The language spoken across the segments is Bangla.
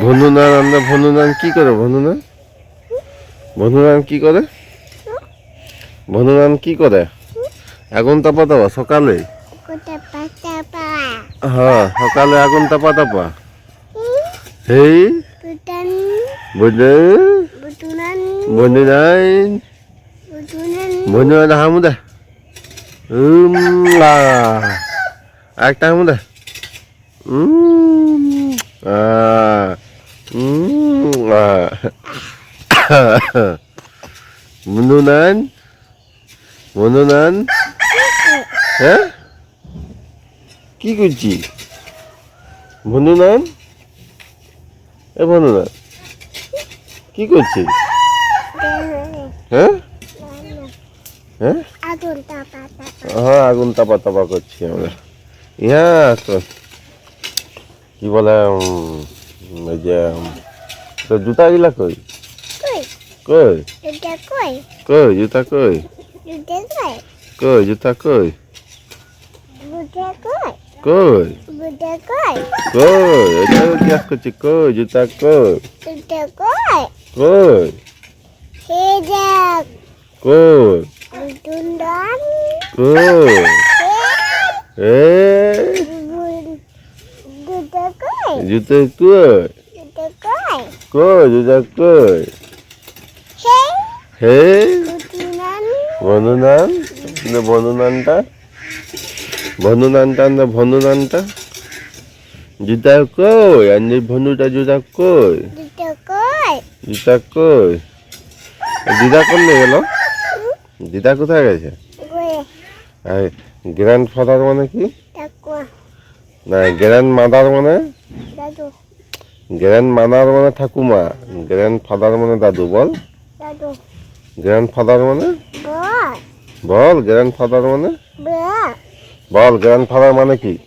ভনুনান আমরা ভনুনান কি করে ভনুনান ভনুনান কি করে? ভনুনান কি করে? আগুন তাপা তাপা সকালে? হ্যাঁ সকালে আগুন তাপা তাপা হেই? বুটান বন্ধু নাই বন্ধু নাই হামু দে উম একটা হামু দে উম বন্ধু নান বন্ধু নান হ্যাঁ কি করছি বন্ধু নান এ বন্ধু নান কি করছিস হ্যাঁ হ্যাঁ হ্যাঁ আগুন তাপা তাপা করছি আমরা তো কি বলে ওই যে তো জুতা গিলা কই? কই? কই? এটা কই? কই জুতা কই? কই? কই জুতা কই? কই? কই? বুটা কই? কই? এটা জিজ্ঞাস করছি কই জুতা কই? কই? কই? কই? এ দুটা কই জুতা কই? কই? জুতা কই? হে হে বুটুনান বনুনান না ভনুনানটা জুতা কই? আন্দি ভনুটা জুতা কই? জুতা কই? দিদা করলে গেল? দিদা কোথায় গেছে? আর গ্র্যান্ড ফাদার মানে কি? না গ্র্যান্ড মাদার মানে? গ্র্যান্ড মাদার মানে ঠাকুমা গ্র্যান্ড ফাদার মানে দাদু বল। দাদু। গ্র্যান্ড ফাদার মানে? বল। গ্র্যান্ড ফাদার মানে? বল। গ্র্যান্ড ফাদার মানে কি?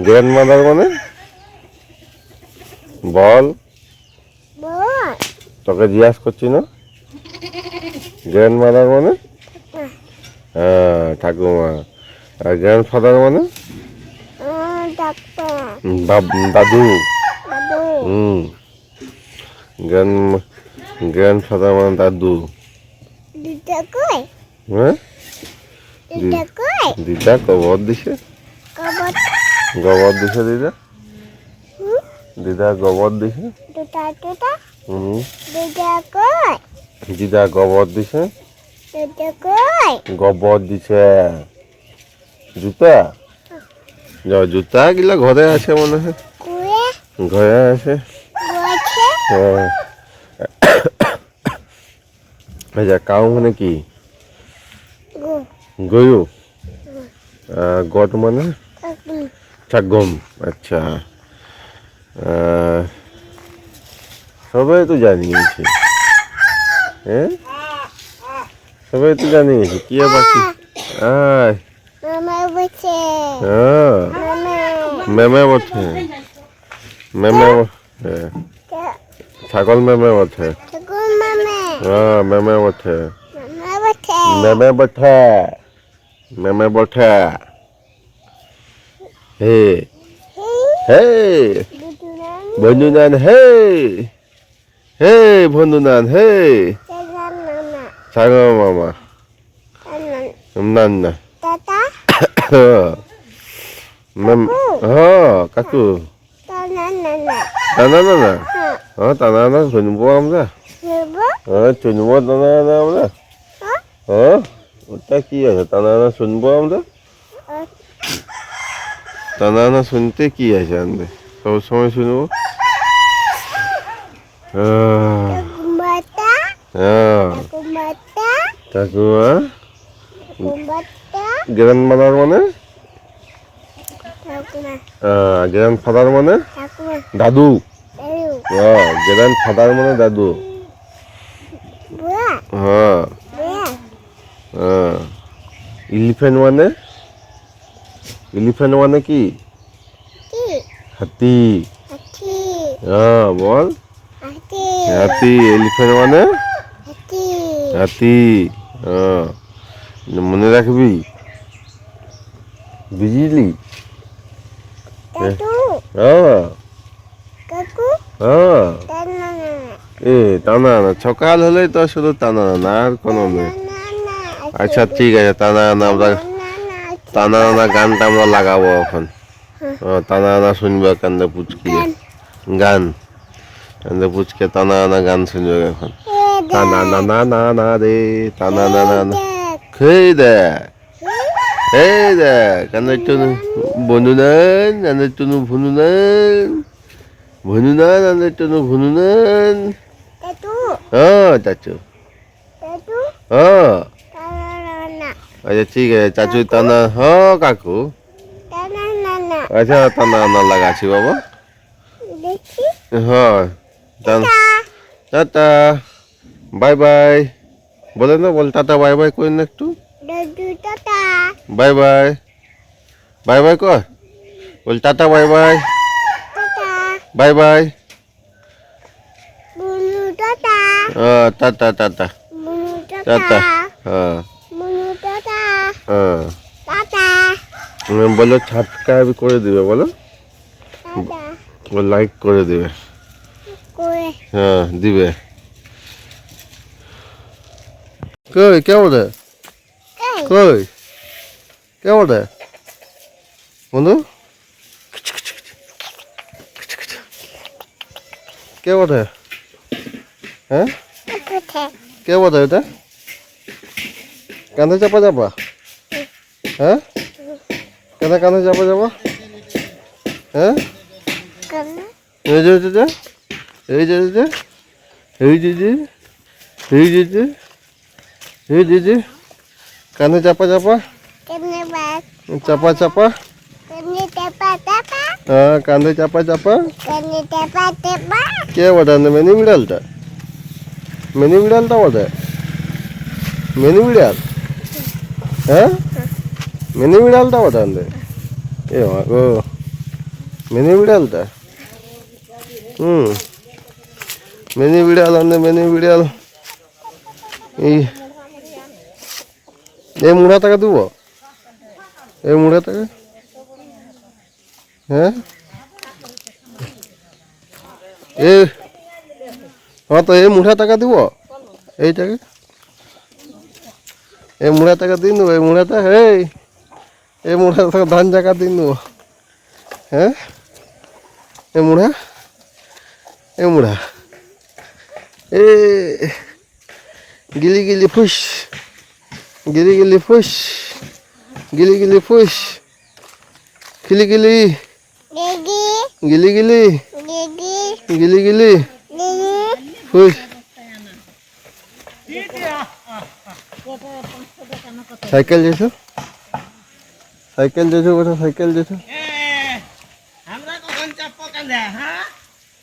গ্র্যান্ড মাদার মানে? বল। তোকে জিজ্ঞাস করছি না? গ্র্যান্ড মাদার মানে? হ্যাঁ। ঠাকুমা। আর গ্র্যান্ড ফাদার মানে? দাদু হুম। গ্র্যান্ড গ্র্যান্ড ফাদার মানে দাদু। হ্যাঁ? দিদা কবর দিছে? গোবর দিছে দিদা? দিদা গোবর দিছে? দিদা গোবর দিছে? গোবর দিছে। জুতা? যা জুতা গিলা ঘরে আছে মনে হয়। ঘরে? আছে। হ্যাঁ। আচ্ছা কাউ মানে কি? গু। গয়ু? গট মানে? চাগম আচ্ছা। সবাই তো জানি গেছে হ্যাঁ? সবাই তো জানি গেছে কি? বাকি আয়। হ্যাঁ। মামা মেমে বটে মেমে ব- হ্যাঁ, ছাগল মেমে বটে তাকু মামা হ্যাঁ মেমে বটে মামা বসে মেমে বটে মেমে বটে হে হে দুটুরান বন্ধুনান হে হে বন্ধুনান হে তেজান মামা ছাগল মামা আনন না না tata মেম হ্যাঁ কাকু tanana টানা না না হ্যাঁ টানা না শুনব আমরা hebo হ্যাঁ শুনব টানা না আমরা হ্যাঁ ওটা কি আছে টানা না শুনব আমরা টানা না শুনতে কি আছে আমরা সব সময় শুনব হ্যাঁ kumbata হ্যাঁ kumbata ঠাকুমা kumbata গ্র্যান্ড মাদার মানে takuma গ্র্যান্ড ফাদার মানে? দাদু। ayu গ্র্যান্ড ফাদার মানে দাদু। হ্যাঁ। হ্যাঁ ইলিফেন্ট মানে? ইলিফেন্ট মানে কি? হাতি। হ্যাঁ বল। হাতি। এলিফেন্ট মানে? হাতি। হ্যাঁ। মনে রাখবি? বুঝলি? টানা না সকাল হলেই তো শুধু টানা না আর কোনো নেই আচ্ছা ঠিক আছে টানা না আমরা টানা না গানটা আমরা লাগাবো এখন টানা না শুনবে কান্দে পুচকি গান কান্দে পুচকে টানা না গান শুনবে এখন টানা না না না না রে টানা না না না খেয়ে দেখ এই দেখ কান্দের টনু বনুনান কান্দের টনু ভুনুনান ভুনুনান কান্দের টনু ভুনুনান Tatu, হ্যাঁ চাচু। tatu, হ্যাঁ tanah nana, আচ্ছা ঠিক আছে চাচু টানা হ্যাঁ কাকু. আচ্ছা টানা না লাগাচ্ছি বাবা। হ্যাঁ টাটা। Bye by. বলেন না বল টাটা বাই বাই করেন একটু। By bye. বাই বাই কর। বল tata bye by. Bye bye. হ্যাঁ টাটা টাটা। টাটা হ্যাঁ। হ্যাঁ। বলো সাবস্ক্রাইব করে দিবে বলো। লাইক করে দিবে। হ্যাঁ দিবে। কই কেমন kai, কই? কেমন রে? বন্ধু? কে বটে হ্যাঁ? কে বটে এটা? কাঁধে চাপা যাবা? হ্যাঁ? কেন কাঁধে চাপা যাবা? হ্যাঁ? এই যে এই যে এই যে। এই যে এই যে। যে এই যে। যে এই যে। যে। কানে চাপা চাপা kena bat, চাপা চাপা kena tepa tepa, হ্যাঁ কাঁধে চাপা চাপা kena tepa tepa, কে বটে মেনি বিড়ালটা মেনি বিড়ালটা বটে মেনি বিড়াল হ্যাঁ মেনি বিড়ালটা বটে আনতে এ মা গো মেনি বিড়ালটা হুম মেনি বিড়াল আনতে মেনি বিড়াল এই এই মুড়া টাকা দেব? এই মুড়া টাকা? হ্যাঁ? এ হ্যাঁ তো এই মুঠা টাকা দিব? এইটাকে এই মুড়া টাকা দিন দেবো এই মুড়াটা, এই এই মুড়া টাকা ধান টাকা দিন দেবো হ্যাঁ? এই মুড়া? এই মুড়া? এ, গিলি গিলি ফুস। গিলি গিলি ফুস গিলি গিলি ফুস গিলি গিলি গিলি গিলি গিলি গিলি ফুস। সাইকেল যেছো সাইকেল যেছো কোথা সাইকেল যেছো হ্যাঁ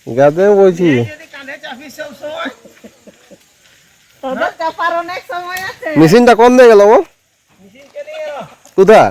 গাতে বলছি কাঁধে চাপি সব সময় তোদের চাপার অনেক সময় আছে মেশিনটা কম দিয়ে গেল নিয়ে কোথা